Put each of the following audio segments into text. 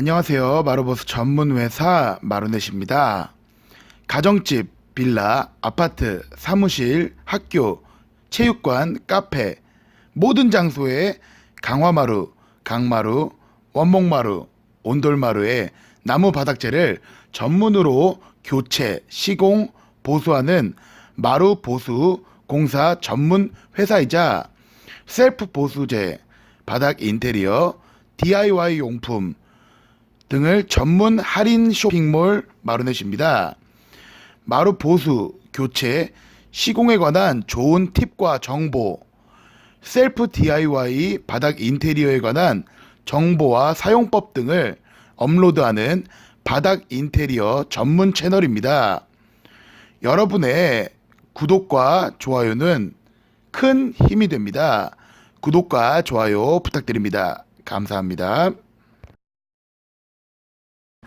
안녕하세요. 마루보스 전문 회사 마루넷입니다. 가정집, 빌라, 아파트, 사무실, 학교, 체육관, 카페 모든 장소에 강화마루, 강마루, 원목마루, 온돌마루에 나무 바닥재를 전문으로 교체, 시공, 보수하는 마루 보수 공사 전문 회사이자 셀프 보수제, 바닥 인테리어, DIY 용품 등을 전문 할인 쇼핑몰 마루넷입니다. 마루 보수, 교체, 시공에 관한 좋은 팁과 정보, 셀프 DIY 바닥 인테리어에 관한 정보와 사용법 등을 업로드하는 바닥 인테리어 전문 채널입니다. 여러분의 구독과 좋아요는 큰 힘이 됩니다. 구독과 좋아요 부탁드립니다. 감사합니다.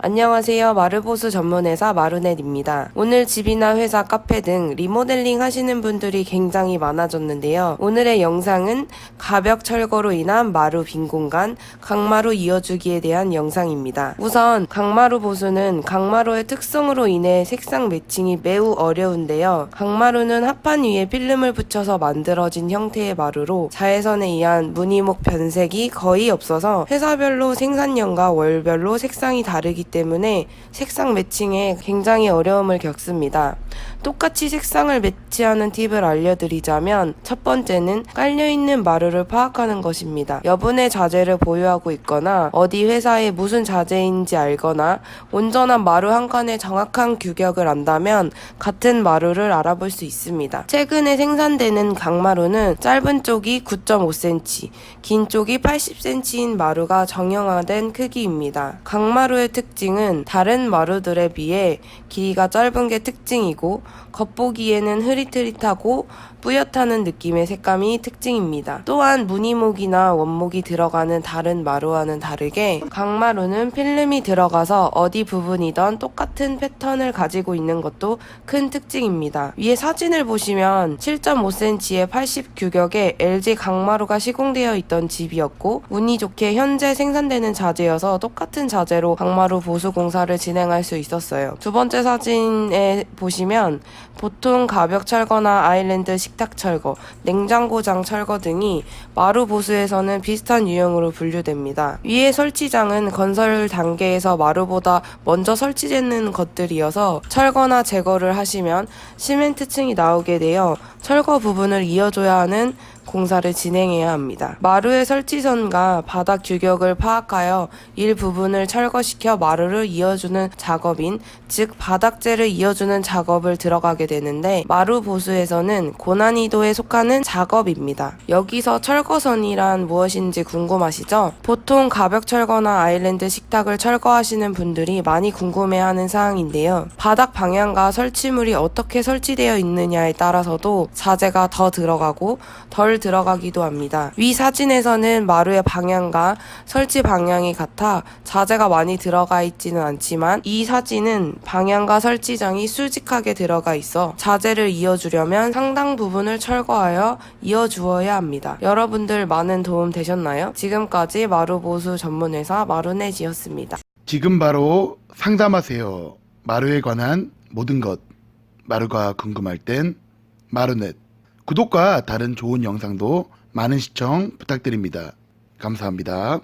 안녕하세요. 마르보스 전문회사 마루넷입니다. 오늘 집이나 회사, 카페 등 리모델링 하시는 분들이 굉장히 많아졌는데요. 오늘의 영상은 가벽 철거로 인한 마루 빈 공간, 강마루 이어주기에 대한 영상입니다. 우선 강마루 보수는 강마루의 특성으로 인해 색상 매칭이 매우 어려운데요. 강마루는 합판 위에 필름을 붙여서 만들어진 형태의 마루로 자외선에 의한 무늬목 변색이 거의 없어서 회사별로 생산량과 월별로 색상이 다르기 때문에 색상 매칭에 굉장히 어려움을 겪습니다. 똑같이 색상을 매치하는 팁을 알려드리자면 첫 번째는 깔려있는 마루를 파악하는 것입니다. 여분의 자재를 보유하고 있거나 어디 회사에 무슨 자재인지 알거나 온전한 마루 한 칸의 정확한 규격을 안다면 같은 마루를 알아볼 수 있습니다. 최근에 생산되는 강마루는 짧은 쪽이 9.5cm, 긴 쪽이 80cm인 마루가 정형화된 크기입니다. 강마루의 특징은 다른 마루들에 비해 길이가 짧은 게 특징이고 겉보기에는 흐릿흐릿하고 뿌옇다는 느낌의 색감이 특징입니다. 또한 무늬목이나 원목이 들어가는 다른 마루와는 다르게 강마루는 필름이 들어가서 어디 부분이던 똑같은 패턴을 가지고 있는 것도 큰 특징입니다. 위에 사진을 보시면 7.5cm의 80 규격의 LG 강마루가 시공되어 있던 집이었고 운이 좋게 현재 생산되는 자재여서 똑같은 자재로 강마루 보수 공사를 진행할 수 있었어요. 두 번째 사진에 보시면 보통 가벽 철거나 아일랜드 식탁 철거, 냉장고장 철거 등이 마루 보수에서는 비슷한 유형으로 분류됩니다. 위의 설치장은 건설 단계에서 마루보다 먼저 설치되는 것들이어서 철거나 제거를 하시면 시멘트층이 나오게 되어 철거 부분을 이어줘야 하는 공사를 진행해야 합니다. 마루의 설치선과 바닥 규격을 파악하여 일부분을 철거시켜 마루를 이어주는 작업인 즉 바닥재를 이어주는 작업을 들어가게 되는데 마루 보수에서는 고난이도에 속하는 작업입니다. 여기서 철거선이란 무엇인지 궁금하시죠? 보통 가벽 철거나 아일랜드 식탁을 철거하시는 분들이 많이 궁금해하는 사항인데요. 바닥 방향과 설치물이 어떻게 설치되어 있느냐에 따라서도 자재가 더 들어가고 덜 들어가기도 합니다. 위 사진에서는 마루의 방향과 설치 방향이 같아 자재가 많이 들어가 있지는 않지만 이 사진은 방향과 설치장이 수직하게 들어가 있어 자재를 이어주려면 상당 부분을 철거하여 이어주어야 합니다. 여러분들 많은 도움 되셨나요? 지금까지 마루보수 전문회사 마루넷이었습니다. 지금 바로 상담하세요. 마루에 관한 모든 것. 마루가 궁금할 땐 마루넷. 구독과 다른 좋은 영상도 많은 시청 부탁드립니다. 감사합니다.